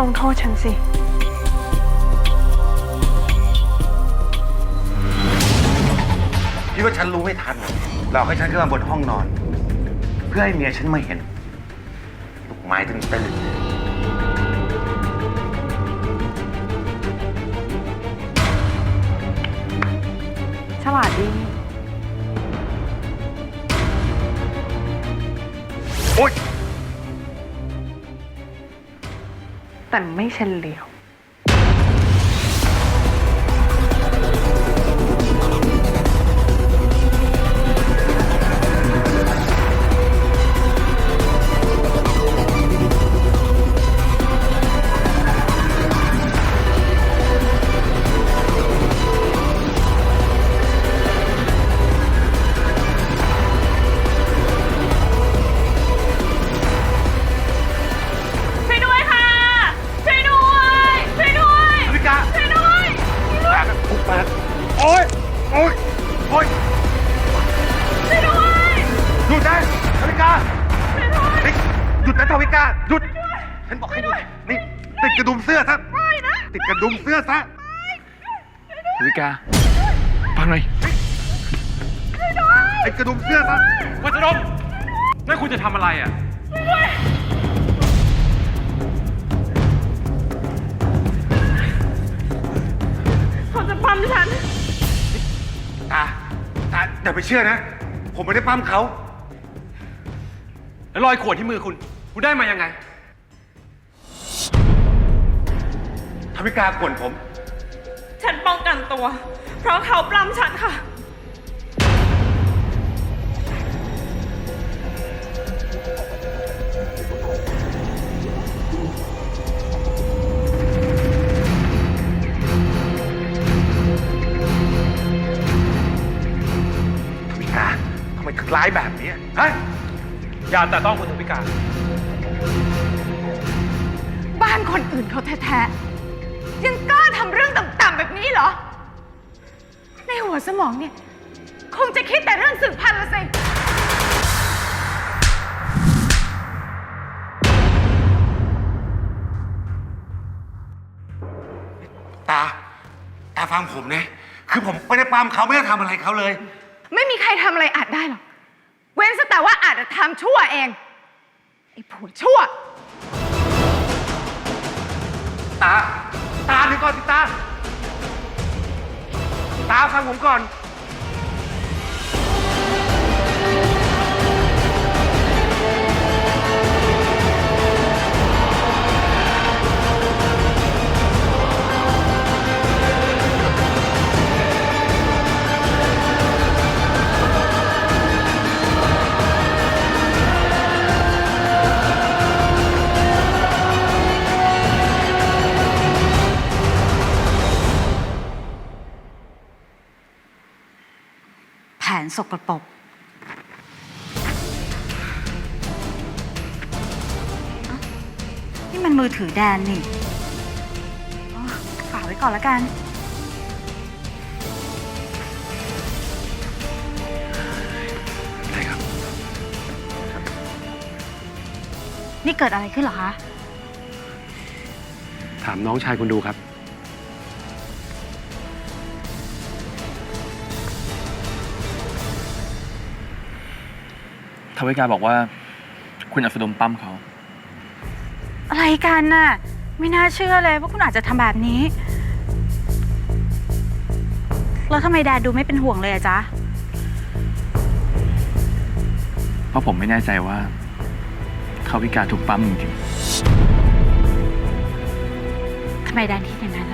ลงโทษฉันสิ คิดว่าฉันรู้ไม่ทันเหรอเราให้ฉันขึ้นมาบนห้องนอน เพื่อให้เมียฉันมาเห็นลูกไม้ตึงตื่นฉลาดดีโอ๊ย แต่ไม่เฉลียวาหยุด ฉันบอกให้หยุด นี่ ติดกระดุมเสื้อซะติดกระดุมเสื้อซะวิกาฟังหน่อยไอ้กระดุมเสื้อซะวัชรมนั่นคุณจะทำอะไรอะ เขาจะปั๊มฉัน ตา ตาอย่าไปเชื่อนะ ผมไม่ได้ปั้มเขา แล้วรอยขวดที่มือคุณ คุณได้มายังไงทวิกากวนผม ฉันป้องกันตัว เพราะเขาปล้ำฉันค่ะ ทวิกาทำไมถึงร้ายแบบนี้ฮะอย่าแต่ต้องคุณทวิกา บ้านคนอื่นเขาแท้ๆ ยังกล้าทำเรื่องต่ำๆแบบนี้เหรอ ในหัวสมองเนี่ย คงจะคิดแต่เรื่องสืบพันธุ์ละสิ ตา ตาฟังผมนะ คือผมไม่ได้ปั้มเขาไม่ได้ทำอะไรเขาเลย ไม่มีใครทำอะไรอาจได้หรอก เว้นแต่ว่าอาจจะทำชั่วเอง ไอ้ผัวชั่ว ตา ตาเดี๋ยวก่อนสิตา ตาฟังผมก่อน นสกปรกเอ้านี่มันมือถือแดนนี่อ๋อฝากไว้ก่อนแล้วกัน ได้ครับ นี่เกิดอะไรขึ้นเหรอคะ ถามน้องชายคุณดูครับ ทวิกาบอกว่า คุณอัสดมปั้มเขา อะไรกันน่ะ ไม่น่าเชื่อเลยว่าคุณอาจจะทำแบบนี้ แล้วทำไมแดดดูไม่เป็นห่วงเลยอะจ๊ะ เพราะผมไม่แน่ใจว่าเขาวิกาถูกปั้มจริงทำไมแดนคิดอย่างนั้นล่ะ